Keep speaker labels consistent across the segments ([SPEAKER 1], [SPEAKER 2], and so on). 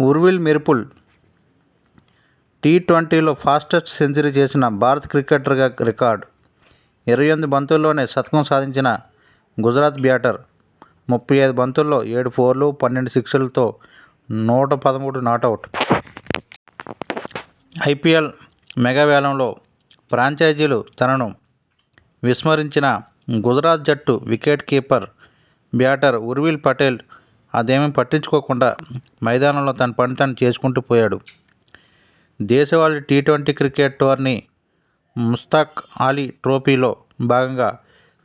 [SPEAKER 1] ఉర్విల్ మిర్పుల్ టీ ట్వంటీలో fastest century చేసిన భారత క్రికెటర్గా రికార్డు. ఇరవై ఎనిమిది బంతుల్లోనే శతకం సాధించిన గుజరాత్ బ్యాటర్ ముప్పై ఐదు బంతుల్లో ఏడు ఫోర్లు పన్నెండు సిక్స్లతో నూట పదమూడు నాటౌట్. ఐపీఎల్ మెగావేలంలో ఫ్రాంచైజీలు తనను విస్మరించిన గుజరాత్ జట్టు wicket keeper batter Urvil Patel అదేమీ పట్టించుకోకుండా మైదానంలో తన పని తను చేసుకుంటూ పోయాడు. దేశవాళీ T twenty cricket tourney Mushtaq Ali ట్రోఫీలో భాగంగా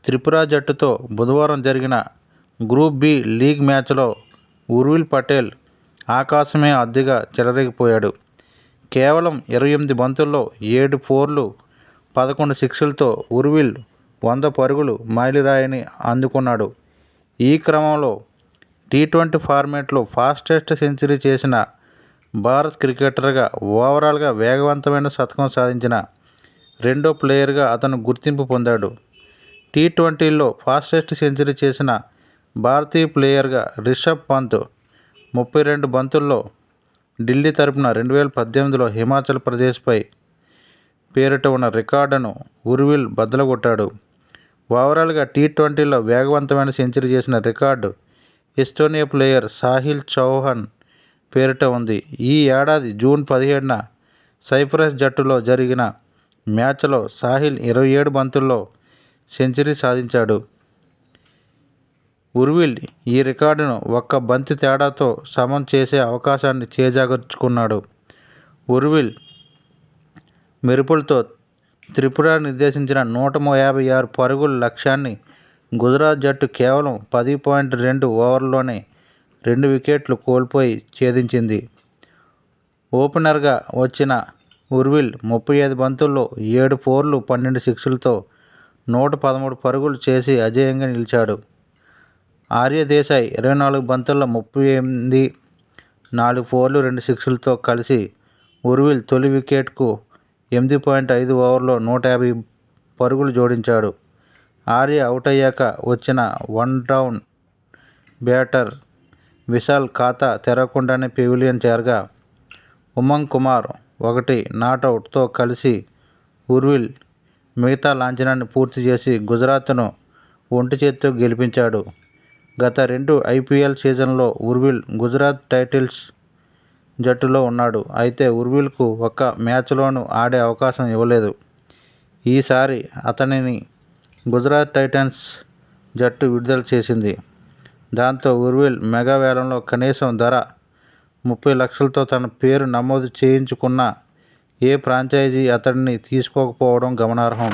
[SPEAKER 1] త్రిపుర జట్టుతో బుధవారం జరిగిన గ్రూప్ బి లీగ్ మ్యాచ్లో ఉర్విల్ పటేల్ ఆకాశమే అద్దెగా చెలరేగిపోయాడు. కేవలం ఇరవై ఎనిమిది బంతుల్లో ఏడు ఫోర్లు పదకొండు సిక్స్లతో ఉర్విల్ వంద పరుగులు మైలురాయిని అందుకున్నాడు. ఈ క్రమంలో టీ ట్వంటీ ఫార్మేట్లో ఫాస్టెస్ట్ సెంచరీ చేసిన భారత్ క్రికెటర్గా ఓవరాల్గా వేగవంతమైన శతకం సాధించిన రెండో ప్లేయర్గా అతను గుర్తింపు పొందాడు. టీ ట్వంటీలో ఫాస్టెస్ట్ సెంచరీ చేసిన భారతీయ ప్లేయర్గా రిషబ్ పంత్ ముప్పై రెండు బంతుల్లో ఢిల్లీ తరపున రెండు వేల పద్దెనిమిదిలో హిమాచల్ ప్రదేశ్పై పేరిట ఉన్న రికార్డును ఉర్విల్ బద్దలగొట్టాడు. ఓవరాల్గా టీ ట్వంటీలో వేగవంతమైన సెంచరీ చేసిన record Estonia player Sahil Chauhan పేరిట ఉంది. ఈ ఏడాది జూన్ పదిహేడున సైప్రస్ జట్టులో జరిగిన మ్యాచ్లో సాహిల్ ఇరవై ఏడు బంతుల్లో సెంచరీ సాధించాడు. ఉర్విల్ ఈ రికార్డును ఒక్క బంతి తేడాతో సమం చేసే అవకాశాన్ని చేజాగర్చుకున్నాడు ఉర్విల్ మెరుపులతో త్రిపుర నిర్దేశించిన నూట యాభై ఆరు పరుగుల లక్ష్యాన్ని గుజరాత్ జట్టు కేవలం పది పాయింట్ రెండు ఓవర్లోనే రెండు వికెట్లు కోల్పోయి ఛేదించింది. ఓపెనర్గా వచ్చిన ఉర్విల్ ముప్పై ఐదు బంతుల్లో ఏడు ఫోర్లు పన్నెండు సిక్స్లతో నూట పదమూడు పరుగులు చేసి అజేయంగా నిలిచాడు. ఆర్య దేశాయ్ ఇరవై నాలుగు బంతుల్లో ముప్పై ఎనిమిది నాలుగు ఫోర్లు రెండు సిక్స్లతో కలిసి ఉర్విల్ తొలి వికెట్కు ఎనిమిది పాయింట్ ఐదు ఓవర్లో నూట యాభై పరుగులు జోడించాడు. ఆర్య అవుట్ అయ్యాక వచ్చిన వన్ డౌన్ బ్యాటర్ విశాల్ ఖాతా తెరవకుండానే పెవిలియన్ చేరగా ఉమంగ్ కుమార్ ఒకటి నాటౌట్తో కలిసి ఉర్విల్ మిగతా లాంఛనాన్ని పూర్తి చేసి గుజరాత్ను ఒంటి చేత్తో గెలిపించాడు. గత రెండు ఐపీఎల్ సీజన్లో ఉర్విల్ గుజరాత్ టైటిల్స్ జట్టులో ఉన్నాడు. అయితే ఉర్విల్కు ఒక్క మ్యాచ్లోనూ ఆడే అవకాశం ఇవ్వలేదు. ఈసారి అతనిని గుజరాత్ టైటన్స్ జట్టు విడుదల చేసింది. దాంతో ఉర్విల్ మెగా వేలంలో కనీసం ధర ముప్పై లక్షలతో తన పేరు నమోదు చేయించుకున్న ఏ ఫ్రాంచైజీ అతడిని తీసుకోకపోవడం గమనార్హం.